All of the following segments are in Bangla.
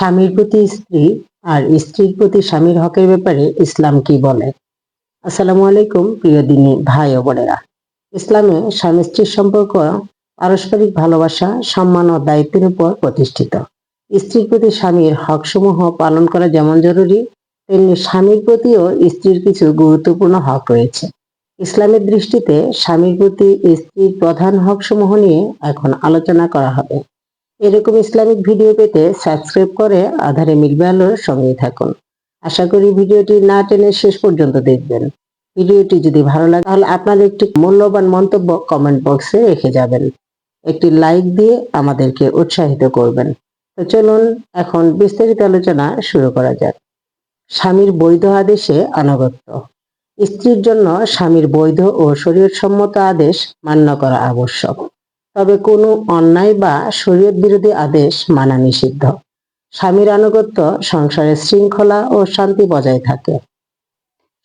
স্বামীর প্রতি স্ত্রী আর স্ত্রীর প্রতি স্বামীর হকের ব্যাপারে ইসলাম কি বলে? আসসালামু আলাইকুম, প্রিয় দিনী ভাই ও বোনেরা। ইসলামে স্বামী স্ত্রীর সম্পর্ক, পারস্পরিক ভালোবাসা, সম্মান ও দায়িত্বের উপর প্রতিষ্ঠিত। স্ত্রীর প্রতি স্বামীর হকসমূহ পালন করা যেমন জরুরি, তেমনি স্বামীর প্রতিও স্ত্রীর কিছু গুরুত্বপূর্ণ হক রয়েছে। ইসলামের দৃষ্টিতে স্বামীর প্রতি স্ত্রীর প্রধান হকসমূহ নিয়ে এখন আলোচনা করা হবে। এরকম ইসলামিক ভিডিও পেতে সাবস্ক্রাইব করে আধারে মিলবে আলোর সঙ্গেই থাকুন। আশা করি ভিডিওটি না টেনে শেষ পর্যন্ত দেখবেন। ভিডিওটি যদি ভালো লাগে, তাহলে আপনাদের একটি মূল্যবান মন্তব্য কমেন্ট বক্সে রেখে যাবেন। একটি লাইক দিয়ে আমাদেরকে উৎসাহিত করবেন। তো চলুন, এখন বিস্তারিত আলোচনা শুরু করা যাক। স্বামীর বৈধ আদেশে আনুগত্য। স্ত্রীর জন্য স্বামীর বৈধ ও শরীয়তসম্মত আদেশ মান্য করা আবশ্যক। তবে কোনো অন্যায় বা শরীয়ত বিরোধী আদেশ মানা নিষিদ্ধ। স্বামীর আনুগত্য, সংসারের শৃঙ্খলা ও শান্তি বজায় থাকে।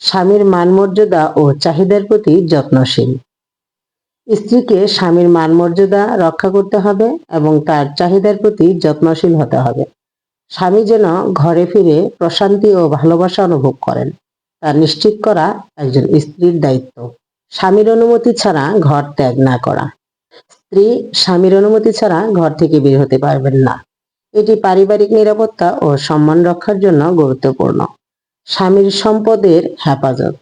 স্বামীর মানমর্যাদা ও চাহিদার প্রতি যত্নশীল। স্ত্রীকে স্বামীর মানমর্যাদা রক্ষা করতে হবে এবং তার চাহিদার প্রতি যত্নশীল হতে হবে। স্বামী যেন ঘরে ফিরে প্রশান্তি ও ভালোবাসা অনুভব করেন, তা নিশ্চিত করা একজন স্ত্রীর দায়িত্ব। স্বামীর অনুমতি ছাড়া ঘর ত্যাগ না করা। স্ত্রী স্বামীর অনুমতি ছাড়া ঘর থেকে বের হতে পারবেন না। এটি পারিবারিক নিরাপত্তা ও সম্মান রক্ষার জন্য গুরুত্বপূর্ণ। স্বামীর সম্পদের হেফাজত।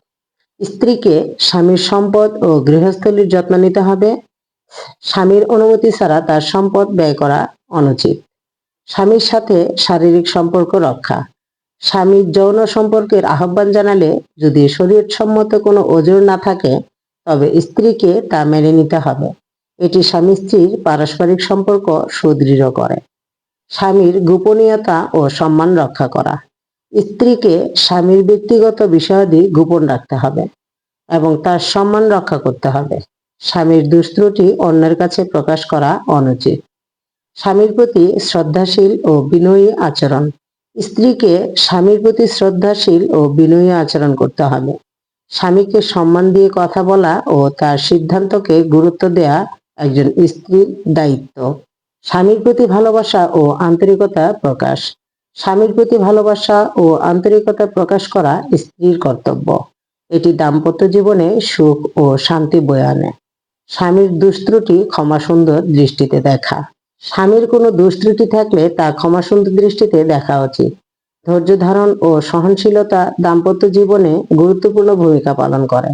স্ত্রীকে স্বামীর সম্পদ ও গৃহস্থলীর যত্ন নিতে হবে। স্বামীর অনুমতি ছাড়া তার সম্পদ ব্যয় করা অনুচিত। স্বামীর সাথে শারীরিক সম্পর্ক রক্ষা। স্বামীর যৌন সম্পর্কের আহ্বান জানালে যদি শরীরসম্মত কোনো ওজোর না থাকে, তবে স্ত্রীকে তা মেনে নিতে হবে। এটি স্বামী স্ত্রীর পারস্পরিক সম্পর্ক সুদৃঢ় করে। স্বামীর গোপনীয়তা ও সম্মান রক্ষা করা। স্ত্রীকে স্বামীর ব্যক্তিগত বিষয়াদি গোপন রাখতে হবে এবং তার সম্মান রক্ষা করতে হবে। স্বামীর দুষ্ত্রুটি অন্যের কাছে প্রকাশ করা অনুচিত। স্বামীর প্রতি শ্রদ্ধাশীল ও বিনয়ী আচরণ। স্ত্রীকে স্বামীর প্রতি শ্রদ্ধাশীল ও বিনয়ী আচরণ করতে হবে। স্বামীকে সম্মান দিয়ে কথা বলা ও তার সিদ্ধান্তকে গুরুত্ব দেয়া একজন স্ত্রীর দায়িত্ব। স্বামীর প্রতি ভালোবাসা ও আন্তরিকতা প্রকাশ। স্বামীর প্রতি ভালোবাসা ও আন্তরিকতা প্রকাশ করা স্ত্রীর কর্তব্য। এটি দাম্পত্য জীবনে সুখ ও শান্তি বয়ে আনে। স্বামীর দুষ্ত্রুটি ক্ষমা সুন্দর দৃষ্টিতে দেখা। স্বামীর কোনো দুষ্ত্রুটি থাকলে তা ক্ষমা সুন্দর দৃষ্টিতে দেখা উচিত। ধৈর্য ধারণ ও সহনশীলতা দাম্পত্য জীবনে গুরুত্বপূর্ণ ভূমিকা পালন করে।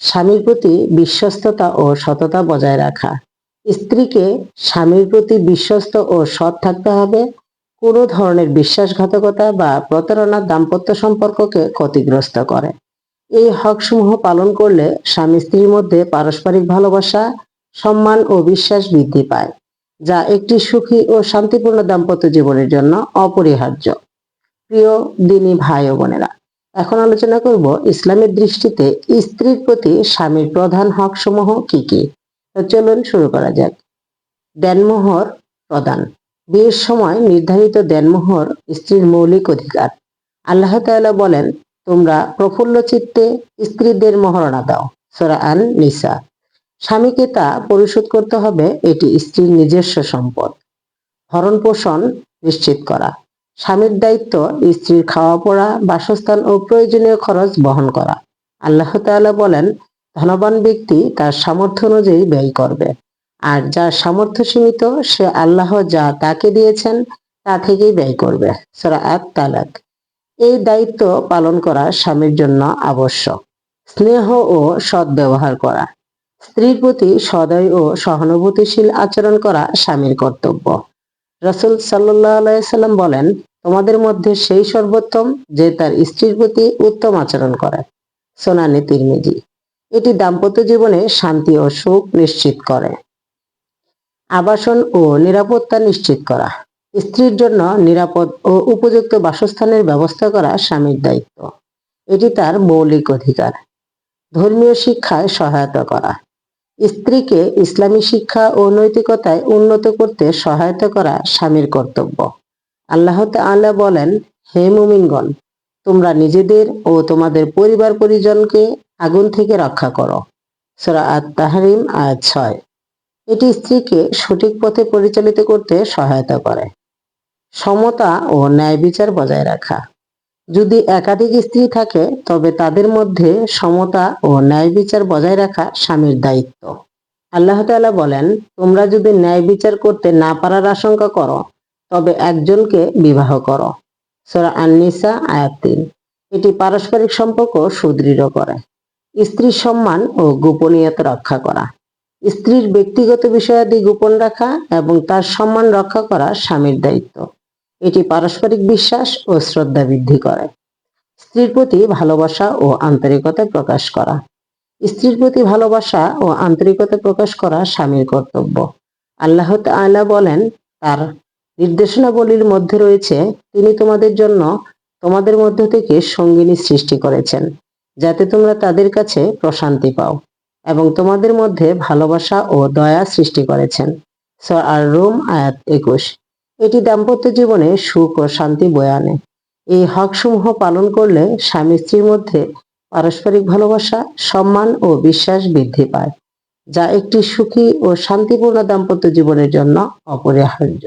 স্বামীর প্রতি বিশ্বস্ততা ও সততা বজায় রাখা। স্ত্রীকে স্বামীর প্রতি বিশ্বস্ত ও সৎ থাকতে হবে। কোনো ধরনের বিশ্বাসঘাতকতা বা প্রতারণা দাম্পত্য সম্পর্ককে ক্ষতিগ্রস্ত করে। এই হকসমূহ পালন করলে স্বামী স্ত্রীর মধ্যে পারস্পরিক ভালোবাসা, সম্মান ও বিশ্বাস বৃদ্ধি পায়, যা একটি সুখী ও শান্তিপূর্ণ দাম্পত্য জীবনের জন্য অপরিহার্য। প্রিয় দিনী ভাই ও বোনেরা এখন আলোচনা করব ইসলামের দৃষ্টিতে স্ত্রীর প্রতি স্বামীর প্রধান হক সমূহ কি? কি চলুন শুরু করা যাক। দেনমোহর প্রদান বিয়ের সময় নির্ধারিত দেনমোহর স্ত্রীর মৌলিক অধিকার। আল্লাহ তাআলা বলেন, তোমরা প্রফুল্ল চিত্তে স্ত্রীদের মহরণা দাও। সোরা আন নিসা স্বামীকে তা পরিশোধ করতে হবে, এটি স্ত্রীর নিজস্ব সম্পদ। ভরণ পোষণ নিশ্চিত করা। স্বামীর দায়িত্ব, স্ত্রীর খাওয়া পড়া বাসস্থান ও প্রয়োজনীয় খরচ বহন করা। আল্লাহ তাআলা বলেন, ধনবান ব্যক্তি তার সামর্থ্য অনুযায়ী ব্যয় করবে। আর যার সামর্থ্য সীমিত, সে আল্লাহ যা তাকে দিয়েছেন, তা থেকেই ব্যয় করবে। সরা এক তালাক এই দায়িত্ব পালন করা স্বামীর জন্য আবশ্যক। স্নেহ ও সৎ ব্যবহার করা। স্ত্রীর প্রতি সদয় ও সহানুভূতিশীল আচরণ করা স্বামীর কর্তব্য। রসুল সাল্লাম বলেন, তোমাদের মধ্যে সেই সর্বোত্তম যে তার স্ত্রীর প্রতি উত্তম আচরণ করে, সোনানি তিরমিজি। এটি দাম্পত্য জীবনে শান্তি ও সুখ নিশ্চিত করে। আবাসন ও নিরাপত্তা নিশ্চিত করা। স্ত্রীর জন্য নিরাপদ ও উপযুক্ত বাসস্থানের ব্যবস্থা করা স্বামীর দায়িত্ব। এটি তার মৌলিক অধিকার। ধর্মীয় শিক্ষায় সহায়তা করা। স্ত্রীকে ইসলামী শিক্ষা ও নৈতিকতায় উন্নত করতে সহায়তা করা স্বামীর কর্তব্য। আল্লাহ তাআলা বলেন, হে মুমিনগণ, তোমরা নিজেদের ও তোমাদের পরিবার পরিজনকে আগুন থেকে রক্ষা করো। সূরা আত-তাহরিম ছয়। এটি স্ত্রীকে সঠিক পথে পরিচালিত করতে সহায়তা করে। সমতা ও ন্যায় বিচার বজায় রাখা। যদি একাধিক স্ত্রী থাকে, তবে তাদের মধ্যে সমতা ও ন্যায় বিচার বজায় রাখা স্বামীর দায়িত্ব। আল্লাহ তাআলা বলেন, তোমরা যদি ন্যায় বিচার করতে না পারার আশঙ্কা করো, তবে একজনকে বিবাহ করো। সূরা আন-নিসা, আয়াত এটি পারস্পরিক সম্পর্ক সুদৃঢ় করে। স্ত্রীর সম্মান ও গোপনীয়তা রক্ষা করা। স্ত্রীর ব্যক্তিগত বিষয়াদি গোপন রাখা এবং তার সম্মান রক্ষা করা স্বামীর দায়িত্ব। এটি পারস্পরিক বিশ্বাস ও শ্রদ্ধা বৃদ্ধি করে। স্ত্রীর প্রতি ভালোবাসা ও আন্তরিকতা প্রকাশ করা। স্ত্রীর প্রতি ভালোবাসা ও আন্তরিকতা প্রকাশ করা স্বামীর কর্তব্য। আল্লাহ তাআলা বলেন, তার নির্দেশনাবলীর মধ্যে রয়েছে, তিনি তোমাদের জন্য তোমাদের মধ্য থেকে সঙ্গিনী সৃষ্টি করেছেন, যাতে তোমরা তাদের কাছে প্রশান্তি পাও এবং তোমাদের মধ্যে ভালোবাসা ও দয়া সৃষ্টি করেছেন। আর রোম আয়াত একুশ। এটি দাম্পত্য জীবনে সুখ ও শান্তি বয়ে আনে। এই হকসমূহ পালন করলে স্বামী স্ত্রীর মধ্যে পারস্পরিক ভালোবাসা, সম্মান ও বিশ্বাস বৃদ্ধি পায়, যা একটি সুখী ও শান্তিপূর্ণ দাম্পত্য জীবনের জন্য অপরিহার্য।